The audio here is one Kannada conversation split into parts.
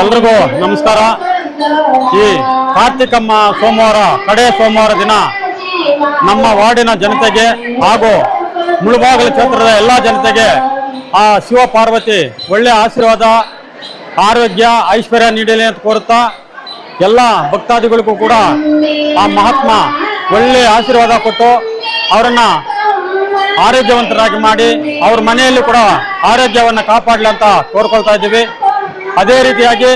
ಎಲ್ರಿಗೂ ನಮಸ್ಕಾರ. ಈ ಕಾರ್ತಿಕಮ್ಮ ಸೋಮವಾರ, ಕಡೆ ಸೋಮವಾರ ದಿನ ನಮ್ಮ ವಾರ್ಡಿನ ಜನತೆಗೆ ಹಾಗೂ ಮುಳುಬಾಗಿಲು ಕ್ಷೇತ್ರದ ಎಲ್ಲ ಜನತೆಗೆ ಆ ಶಿವ ಪಾರ್ವತಿ ಒಳ್ಳೆ ಆಶೀರ್ವಾದ, ಆರೋಗ್ಯ, ಐಶ್ವರ್ಯ ನೀಡಲಿ ಅಂತ ಕೋರುತ್ತಾ ಎಲ್ಲ ಭಕ್ತಾದಿಗಳಿಗೂ ಕೂಡ ಆ ಮಹಾತ್ಮ ಒಳ್ಳೆ ಆಶೀರ್ವಾದ ಕೊಟ್ಟು ಅವರನ್ನ ಆರೋಗ್ಯವಂತರಾಗಿ ಮಾಡಿ ಅವ್ರ ಮನೆಯಲ್ಲಿ ಕೂಡ ಆರೋಗ್ಯವನ್ನು ಕಾಪಾಡಲಿ ಅಂತ ಕೋರ್ಕೊಳ್ತಾ ಇದ್ದೀವಿ. ಅದೇ ರೀತಿಯಾಗಿ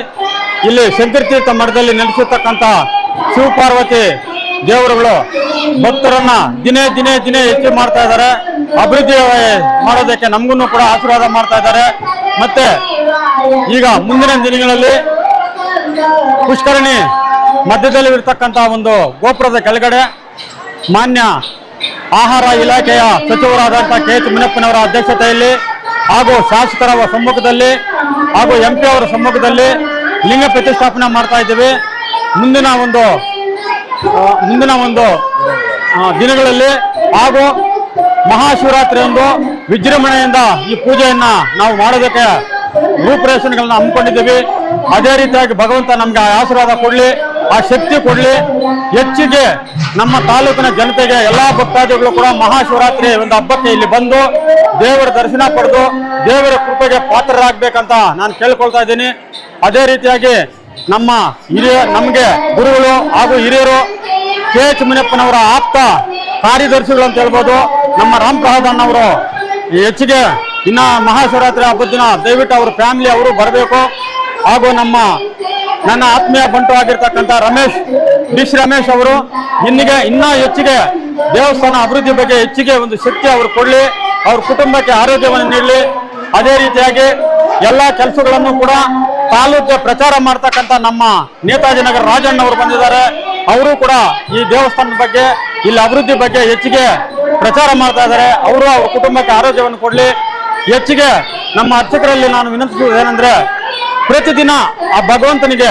ಇಲ್ಲಿ ಶಂಕರತೀರ್ಥ ಮಠದಲ್ಲಿ ನೆಲೆಸಿರ್ತಕ್ಕಂಥ ಶಿವಪಾರ್ವತಿ ದೇವರುಗಳು ಭಕ್ತರನ್ನ ದಿನೇ ದಿನೇ ದಿನೇ ಹೆಚ್ಚು ಮಾಡ್ತಾ ಇದ್ದಾರೆ. ಅಭಿವೃದ್ಧಿ ಮಾಡೋದಕ್ಕೆ ನಮಗೂ ಕೂಡ ಆಶೀರ್ವಾದ ಮಾಡ್ತಾ ಇದ್ದಾರೆ. ಮತ್ತೆ ಈಗ ಮುಂದಿನ ದಿನಗಳಲ್ಲಿ ಪುಷ್ಕರಣಿ ಮಧ್ಯದಲ್ಲಿ ಇರ್ತಕ್ಕಂತಹ ಒಂದು ಗೋಪುರದ ಕೆಳಗಡೆ ಮಾನ್ಯ ಆಹಾರ ಇಲಾಖೆಯ ಸಚಿವರಾದಂಥ ಕೆ ಎಚ್ ಮುನಿಯಪ್ಪನವರ ಅಧ್ಯಕ್ಷತೆಯಲ್ಲಿ ಹಾಗೂ ಶಾಸಕರ ಸಮ್ಮುಖದಲ್ಲಿ ಹಾಗೂ ಎಂ ಪಿ ಅವರ ಸಮ್ಮುಖದಲ್ಲಿ ಲಿಂಗ ಪ್ರತಿಷ್ಠಾಪನೆ ಮಾಡ್ತಾ ಇದ್ದೇವೆ. ಮುಂದಿನ ಒಂದು ಮುಂದಿನ ಒಂದು ದಿನಗಳಲ್ಲಿ ಹಾಗೂ ಮಹಾಶಿವರಾತ್ರಿಯಂದು ವಿಜೃಂಭಣೆಯಿಂದ ಈ ಪೂಜೆಯನ್ನ ನಾವು ಮಾಡೋದಕ್ಕೆ ರೂಪರೇಷನ್ಗಳನ್ನ ಹಮ್ಮಿಕೊಂಡಿದ್ದೀವಿ. ಅದೇ ರೀತಿಯಾಗಿ ಭಗವಂತ ನಮ್ಗೆ ಆಶೀರ್ವಾದ ಕೊಡ್ಲಿ. ಆ ಶಕ್ತಿ ಕೊಡ್ಲಿ. ಹೆಚ್ಚಿಗೆ ನಮ್ಮ ತಾಲೂಕಿನ ಜನತೆಗೆ ಎಲ್ಲಾ ಭಕ್ತಾದಿಗಳು ಕೂಡ ಮಹಾಶಿವರಾತ್ರಿ ಒಂದು ಹಬ್ಬಕ್ಕೆ ಇಲ್ಲಿ ಬಂದು ದೇವರ ದರ್ಶನ ಪಡೆದು ದೇವರ ಕೃಪೆಗೆ ಪಾತ್ರರಾಗಬೇಕಂತ ನಾನು ಕೇಳ್ಕೊಳ್ತಾ ಇದ್ದೀನಿ. ಅದೇ ರೀತಿಯಾಗಿ ನಮ್ಮ ಹಿರಿಯ ನಮಗೆ ಗುರುಗಳು ಹಾಗೂ ಹಿರಿಯರು ಕೆ ಎಚ್ ಮುನಿಯಪ್ಪನವರ ಆಪ್ತ ಕಾರ್ಯದರ್ಶಿಗಳು ಅಂತ ಹೇಳ್ಬೋದು. ನಮ್ಮ ರಾಮ್ ಪ್ರಸಾದ್ ಅಣ್ಣವರು ಹೆಚ್ಚಿಗೆ ಇನ್ನ ಮಹಾಶಿವರಾತ್ರಿ ಹಬ್ಬದ ದಿನ ದಯವಿಟ್ಟು ಅವ್ರ ಫ್ಯಾಮಿಲಿ ಅವರು ಬರಬೇಕು. ಹಾಗೂ ನಮ್ಮ ನನ್ನ ಆತ್ಮೀಯ ಬಂಟು ಆಗಿರ್ತಕ್ಕಂಥ ರಮೇಶ್ ಡಿಶ್ ರಮೇಶ್ ಅವರು ಇನ್ನಿಗೆ ಇನ್ನ ಹೆಚ್ಚಿಗೆ ದೇವಸ್ಥಾನ ಅಭಿವೃದ್ಧಿ ಬಗ್ಗೆ ಹೆಚ್ಚಿಗೆ ಒಂದು ಶಕ್ತಿ ಅವರು ಕೊಡಲಿ, ಅವ್ರ ಕುಟುಂಬಕ್ಕೆ ಆರೋಗ್ಯವನ್ನು ನೀಡಲಿ. ಅದೇ ರೀತಿಯಾಗಿ ಎಲ್ಲ ಕೆಲಸಗಳನ್ನು ಕೂಡ ತಾಲೂಕಿಗೆ ಪ್ರಚಾರ ಮಾಡ್ತಕ್ಕಂಥ ನಮ್ಮ ನೇತಾಜಿ ನಗರ ರಾಜಣ್ಣ ಅವರು ಬಂದಿದ್ದಾರೆ. ಅವರು ಕೂಡ ಈ ದೇವಸ್ಥಾನದ ಬಗ್ಗೆ, ಇಲ್ಲಿ ಅಭಿವೃದ್ಧಿ ಬಗ್ಗೆ ಹೆಚ್ಚಿಗೆ ಪ್ರಚಾರ ಮಾಡ್ತಾ ಇದ್ದಾರೆ. ಅವರು ಅವ್ರ ಕುಟುಂಬಕ್ಕೆ ಆರೋಗ್ಯವನ್ನು ಕೊಡಲಿ. ಹೆಚ್ಚಿಗೆ ನಮ್ಮ ಅರ್ಚಕರಲ್ಲಿ ನಾನು ವಿನಂತಿಸುವುದೇನೆಂದ್ರೆ ಪ್ರತಿದಿನ ಆ ಭಗವಂತನಿಗೆ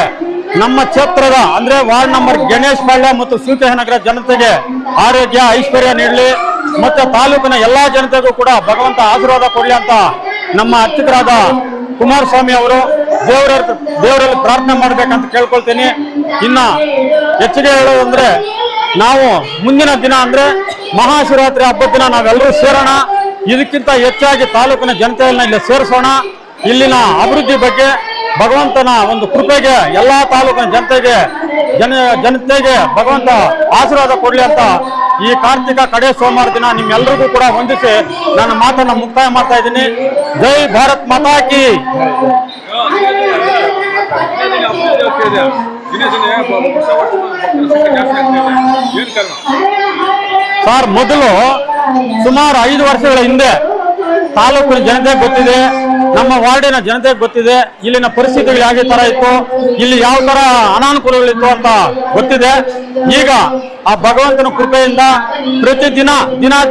ನಮ್ಮ ಕ್ಷೇತ್ರದ, ಅಂದ್ರೆ ವಾರ್ಡ್ ನಂಬರ್ ಗಣೇಶ್ ಪಾಳ್ಯ ಮತ್ತು ನಗರ ಜನತೆಗೆ ಆರೋಗ್ಯ, ಐಶ್ವರ್ಯ ನೀಡಲಿ, ಮತ್ತೆ ತಾಲೂಕಿನ ಎಲ್ಲಾ ಜನತೆಗೂ ಕೂಡ ಭಗವಂತ ಆಶೀರ್ವಾದ ಕೊಡಲಿ ಅಂತ ನಮ್ಮ ಅರ್ಚಕರಾದ ಕುಮಾರಸ್ವಾಮಿ ಅವರು ದೇವರ, ದೇವರಲ್ಲಿ ಪ್ರಾರ್ಥನೆ ಮಾಡ್ಬೇಕಂತ ಕೇಳ್ಕೊಳ್ತೀನಿ. ಇನ್ನ ಹೆಚ್ಚಿಗೆ ಹೇಳೋದಂದ್ರೆ, ನಾವು ಮುಂದಿನ ದಿನ ಅಂದ್ರೆ ಮಹಾಶಿವರಾತ್ರಿ ಹಬ್ಬದ ದಿನ ನಾವೆಲ್ಲರೂ ಸೇರೋಣ. ಇದಕ್ಕಿಂತ ಹೆಚ್ಚಾಗಿ ತಾಲೂಕಿನ ಜನತೆಯನ್ನ ಇಲ್ಲಿ ಸೇರಿಸೋಣ. ಇಲ್ಲಿನ ಅಭಿವೃದ್ಧಿ ಬಗ್ಗೆ ಭಗವಂತನ ಒಂದು ಕೃಪೆಗೆ, ಎಲ್ಲ ತಾಲೂಕಿನ ಜನತೆಗೆ, ಜನ, ಜನತೆಗೆ ಭಗವಂತ ಆಶೀರ್ವಾದ ಕೊಡಲಿ ಅಂತ ಈ ಕಾರ್ತಿಕ ಕಡೆ ಸೋಮವಾರ ದಿನ ನಿಮ್ಮೆಲ್ಲರಿಗೂ ಕೂಡ ಹೊಂದಿಸಿ ನನ್ನ ಮಾತನ್ನು ಮುಕ್ತಾಯ ಮಾಡ್ತಾ ಇದ್ದೀನಿ. ಜೈ ಭಾರತ್ ಮಾತಾ ಕಿ. ದಿನೇ ದಿನೇ ಹೊಸ ವರ್ಷದ ಭಕ್ತರ ಸಂಖ್ಯೆ ಜಾಸ್ತಿ ಆಗ್ತಾ ಇದೆ ಏನ್ ಕಾರಣ ಸರ್, ಮೊದಲು ಸುಮಾರು ಐದು ವರ್ಷಗಳ ಹಿಂದೆ ತಾಲೂಕಿನ ಜನತೆ ಗೊತ್ತಿದೆ. ನಮ್ಮ ವಾರ್ಡಿನ ಜನತೆಗೆ ಗೊತ್ತಿದೆ, ಇಲ್ಲಿನ ಪರಿಸ್ಥಿತಿಗಳು ಯಾವ ತರ ಇತ್ತು, ಇಲ್ಲಿ ಯಾವ ತರ ಅನಾನುಕೂಲಗಳಿತ್ತು ಅಂತ ಗೊತ್ತಿದೆ. ಈಗ ಆ ಭಗವಂತನ ಕೃಪೆಯಿಂದ ಪ್ರತಿ ದಿನ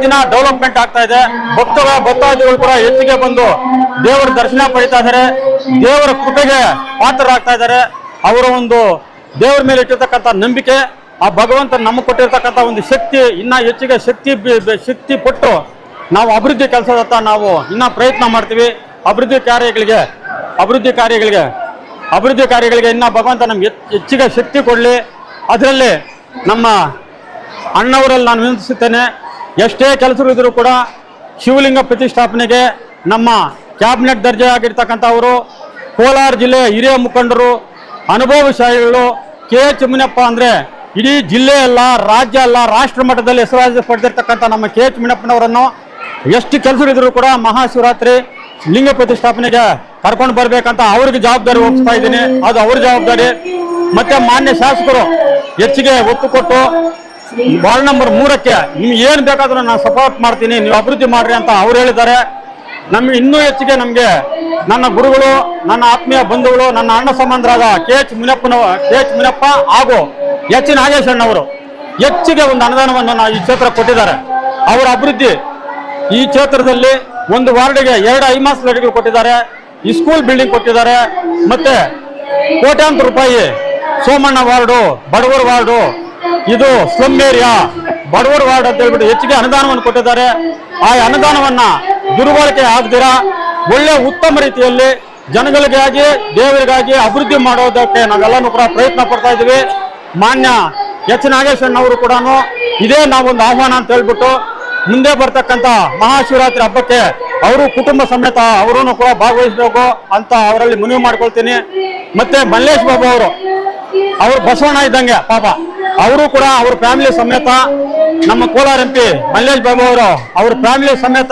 ದಿನ ಡೆವಲಪ್ಮೆಂಟ್ ಆಗ್ತಾ ಇದೆ. ಭಕ್ತರ, ಭಕ್ತಾದಿಗಳು ಕೂಡ ಹೆಚ್ಚಿಗೆ ಬಂದು ದೇವರ ದರ್ಶನ ಪಡಿತಾ ಇದ್ದಾರೆ. ದೇವರ ಕೃಪೆಗೆ ಪಾತ್ರರಾಗ್ತಾ ಇದ್ದಾರೆ. ಅವರ ಒಂದು ದೇವರ ಮೇಲೆ ಇಟ್ಟಿರ್ತಕ್ಕಂಥ ನಂಬಿಕೆ, ಆ ಭಗವಂತ ನಮಗೆ ಕೊಟ್ಟಿರ್ತಕ್ಕಂಥ ಒಂದು ಶಕ್ತಿ, ಇನ್ನ ಹೆಚ್ಚಿಗೆ ಶಕ್ತಿ ಶಕ್ತಿ ಕೊಟ್ಟು ನಾವು ಅಭಿವೃದ್ಧಿ ಕೆಲಸದತ್ತ ನಾವು ಇನ್ನ ಪ್ರಯತ್ನ ಮಾಡ್ತೀವಿ. ಅಭಿವೃದ್ಧಿ ಕಾರ್ಯಗಳಿಗೆ ಅಭಿವೃದ್ಧಿ ಕಾರ್ಯಗಳಿಗೆ ಅಭಿವೃದ್ಧಿ ಕಾರ್ಯಗಳಿಗೆ ಇನ್ನ ಭಗವಂತ ನಮ್ಗೆ ಹೆಚ್ಚಿಗೆ ಶಕ್ತಿ ಕೊಡಲಿ. ಅದರಲ್ಲಿ ನಮ್ಮ ಅಣ್ಣವರಲ್ಲಿ ನಾನು ವಿನಂತಿಸುತ್ತೇನೆ, ಎಷ್ಟೇ ಕೆಲಸರು ಇದ್ರೂ ಕೂಡ ಶಿವಲಿಂಗ ಪ್ರತಿಷ್ಠಾಪನೆಗೆ ನಮ್ಮ ಕ್ಯಾಬಿನೆಟ್ ದರ್ಜೆ ಆಗಿರ್ತಕ್ಕಂಥವರು, ಕೋಲಾರ ಜಿಲ್ಲೆಯ ಹಿರಿಯ ಮುಖಂಡರು, ಅನುಭವಶಾಲಿಗಳು, ಕೆ ಎಚ್ ಮುನಿಯಪ್ಪ ಅಂದರೆ ಇಡೀ ಜಿಲ್ಲೆ ಅಲ್ಲ, ರಾಜ್ಯ ಅಲ್ಲ, ರಾಷ್ಟ್ರ ಮಟ್ಟದಲ್ಲಿ ಹೆಸರಾಜ ಪಡೆದಿರ್ತಕ್ಕಂಥ ನಮ್ಮ ಕೆ ಎಚ್ ಮುನಿಯಪ್ಪನವರನ್ನು ಎಷ್ಟು ಕೆಲಸರು ಇದ್ರೂ ಕೂಡ ಮಹಾಶಿವರಾತ್ರಿ ಲಿಂಗ ಪ್ರತಿಷ್ಠಾಪನೆಗೆ ಕರ್ಕೊಂಡು ಬರ್ಬೇಕಂತ ಅವ್ರಿಗೆ ಜವಾಬ್ದಾರಿ ಒಪ್ಪಿಸ್ತಾ ಇದ್ದೀನಿ. ಅದು ಅವ್ರ ಜವಾಬ್ದಾರಿ. ಮತ್ತೆ ಮಾನ್ಯ ಶಾಸಕರು ಹೆಚ್ಚಿಗೆ ಒತ್ತು ಕೊಟ್ಟು ವಾರ್ಡ್ ನಂಬರ್ ಮೂರಕ್ಕೆ ನಿಮ್ಗೆ ಏನು ಬೇಕಾದ್ರೂ ನಾನು ಸಪೋರ್ಟ್ ಮಾಡ್ತೀನಿ, ನೀವು ಅಭಿವೃದ್ಧಿ ಮಾಡ್ರಿ ಅಂತ ಅವ್ರು ಹೇಳಿದ್ದಾರೆ. ನಮ್ಗೆ ಇನ್ನೂ ಹೆಚ್ಚಿಗೆ ನಮಗೆ ನನ್ನ ಗುರುಗಳು, ನನ್ನ ಆತ್ಮೀಯ ಬಂಧುಗಳು, ನನ್ನ ಅಣ್ಣ ಸಂಬಂಧರಾದ ಕೆ ಎಚ್ ಮುನಿಯಪ್ಪನ, ಕೆ ಎಚ್ ಮುನಿಯಪ್ಪ ಹಾಗೂ ಎಚ್ ನಾಗೇಶ್ ಅಣ್ಣವರು ಹೆಚ್ಚಿಗೆ ಒಂದು ಅನುದಾನವನ್ನು ನಾವು ಈ ಕ್ಷೇತ್ರ ಕೊಟ್ಟಿದ್ದಾರೆ. ಅವರ ಅಭಿವೃದ್ಧಿ ಈ ಕ್ಷೇತ್ರದಲ್ಲಿ ಒಂದು ವಾರ್ಡ್ಗೆ ಎರಡು ಐಮಾಸ್ ಲೈಟ್ಗಳು ಕೊಟ್ಟಿದ್ದಾರೆ, ಈ ಸ್ಕೂಲ್ ಬಿಲ್ಡಿಂಗ್ ಕೊಟ್ಟಿದ್ದಾರೆ, ಮತ್ತೆ ಕೋಟ್ಯಾಂತರ ರೂಪಾಯಿ ಸೋಮಣ್ಣ ವಾರ್ಡು, ಬಡವರ ವಾರ್ಡು, ಇದು ಸ್ಲಮ್ ಏರಿಯಾ ಬಡವರ ವಾರ್ಡ್ ಅಂತ ಹೇಳ್ಬಿಟ್ಟು ಹೆಚ್ಚಿಗೆ ಅನುದಾನವನ್ನು ಕೊಟ್ಟಿದ್ದಾರೆ. ಆ ಅನುದಾನವನ್ನ ದುರ್ಬಳಕೆ ಆಗದಿರ, ಒಳ್ಳೆ ಉತ್ತಮ ರೀತಿಯಲ್ಲಿ ಜನಗಳಿಗಾಗಿ ದೇವರಿಗಾಗಿ ಅಭಿವೃದ್ಧಿ ಮಾಡೋದಕ್ಕೆ ನಾವೆಲ್ಲನೂ ಕೂಡ ಪ್ರಯತ್ನ ಪಡ್ತಾ ಇದ್ದೀವಿ. ಮಾನ್ಯ ಎಚ್ ನಾಗೇಶಣ್ಣವರು ಕೂಡ ಇದೇ ನಾವೊಂದು ಆಹ್ವಾನ ಅಂತ ಹೇಳ್ಬಿಟ್ಟು ಮುಂದೆ ಬರ್ತಕ್ಕಂತ ಮಹಾಶಿವರಾತ್ರಿ ಹಬ್ಬಕ್ಕೆ ಅವರು ಕುಟುಂಬ ಸಮೇತ ಅವರೂ ಕೂಡ ಭಾಗವಹಿಸಬೇಕು ಅಂತ ಅವರಲ್ಲಿ ಮನವಿ ಮಾಡ್ಕೊಳ್ತೀನಿ. ಮತ್ತೆ ಮಲ್ಲೇಶ್ ಬಾಬು ಅವರು ಅವರು ಬಸವಣ್ಣ ಇದ್ದಂಗೆ ಪಾಪ. ಅವರು ಕೂಡ ಅವ್ರ ಫ್ಯಾಮಿಲಿ ಸಮೇತ ನಮ್ಮ ಕೋಲಾರ ಎಂ ಪಿ ಮಲ್ಲೇಶ್ ಬಾಬು ಅವರು, ಅವ್ರ ಫ್ಯಾಮಿಲಿ ಸಮೇತ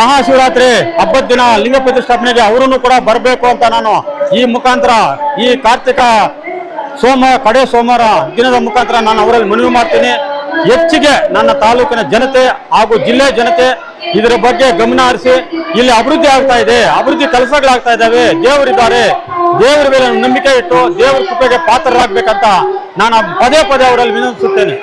ಮಹಾಶಿವರಾತ್ರಿ ಹಬ್ಬದ ದಿನ ಲಿಂಗ ಪ್ರತಿಷ್ಠಾಪನೆಗೆ ಅವರನ್ನು ಕೂಡ ಬರಬೇಕು ಅಂತ ನಾನು ಈ ಮುಖಾಂತರ, ಈ ಕಾರ್ತಿಕ ಸೋಮವಾರ ಕಡೆ ಸೋಮವಾರ ದಿನದ ಮುಖಾಂತರ ನಾನು ಅವರಲ್ಲಿ ಮನವಿ ಮಾಡ್ತೀನಿ. ಹೆಚ್ಚಿಗೆ ನನ್ನ ತಾಲೂಕಿನ ಜನತೆ ಹಾಗೂ ಜಿಲ್ಲೆ ಜನತೆ ಇದರ ಬಗ್ಗೆ ಗಮನ ಹರಿಸಿ ಇಲ್ಲಿ ಅಭಿವೃದ್ಧಿ ಆಗ್ತಾ ಇದೆ, ಅಭಿವೃದ್ಧಿ ಕೆಲಸಗಳಾಗ್ತಾ ಇದ್ದಾವೆ ದೇವರಿದ್ದಾರೆ ದೇವರ ಮೇಲೆ ನಂಬಿಕೆ ಇಟ್ಟು ದೇವರ ಕೃಪೆಗೆ ಪಾತ್ರರಾಗಬೇಕಂತ ನಾನು ಪದೇ ಪದೇ ಅವರಲ್ಲಿ ವಿನಂತಿಸುತ್ತೇನೆ.